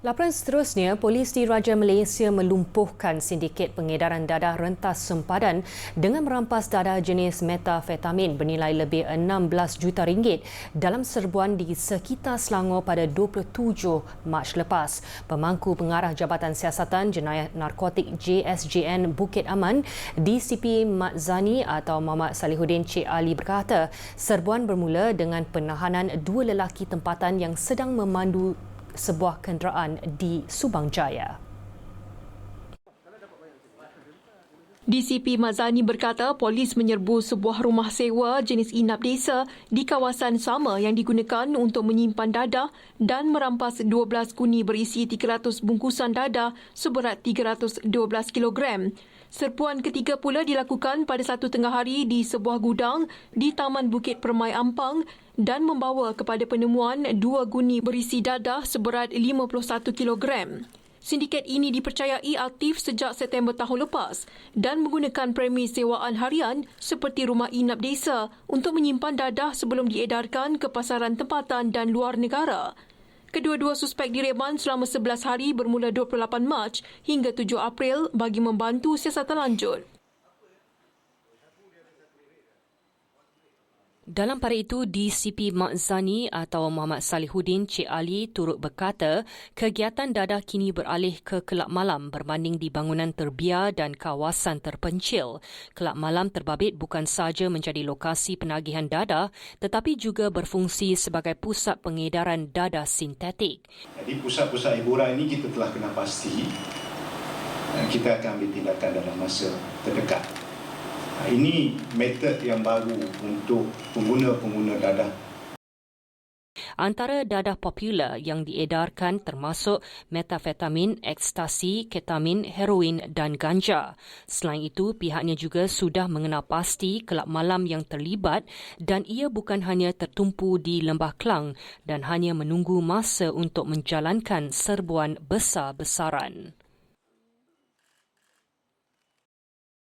Laporan seterusnya, polis di Raja Malaysia melumpuhkan sindiket pengedaran dadah rentas sempadan dengan merampas dadah jenis metafetamin bernilai lebih 16 juta ringgit dalam serbuan di sekitar Selangor pada 27 Mac lepas. Pemangku pengarah Jabatan Siasatan Jenayah Narkotik JSJN Bukit Aman, DCP Mat Zani atau Muhammad Salihuddin Cik Ali berkata, serbuan bermula dengan penahanan dua lelaki tempatan yang sedang memandu sebuah kenderaan di Subang Jaya. DCP Mazani berkata polis menyerbu sebuah rumah sewa jenis inap desa di kawasan sama yang digunakan untuk menyimpan dadah dan merampas 12 kuni berisi 300 bungkusan dadah seberat 312 kilogram. Serpuan ketiga pula dilakukan pada satu tengah hari di sebuah gudang di Taman Bukit Permai Ampang dan membawa kepada penemuan dua guni berisi dadah seberat 51 kilogram. Sindiket ini dipercayai aktif sejak September tahun lepas dan menggunakan premis sewaan harian seperti rumah inap desa untuk menyimpan dadah sebelum diedarkan ke pasaran tempatan dan luar negara. Kedua-dua suspek direman selama 11 hari bermula 28 Mac hingga 7 April bagi membantu siasatan lanjut. Dalam pada itu, DCP Mak Zani atau Muhammad Salihuddin Cik Ali turut berkata kegiatan dadah kini beralih ke kelab malam berbanding di bangunan terbiar dan kawasan terpencil. Kelab malam terbabit bukan sahaja menjadi lokasi penagihan dadah tetapi juga berfungsi sebagai pusat pengedaran dadah sintetik. Jadi pusat-pusat hiburan ini kita telah kena pasti kita akan ambil tindakan dalam masa terdekat. Ini metod yang baru untuk pengguna-pengguna dadah. Antara dadah popular yang diedarkan termasuk metafetamin, ekstasi, ketamin, heroin dan ganja. Selain itu, pihaknya juga sudah mengenal pasti kelab malam yang terlibat dan ia bukan hanya tertumpu di Lembah Klang dan hanya menunggu masa untuk menjalankan serbuan besar-besaran.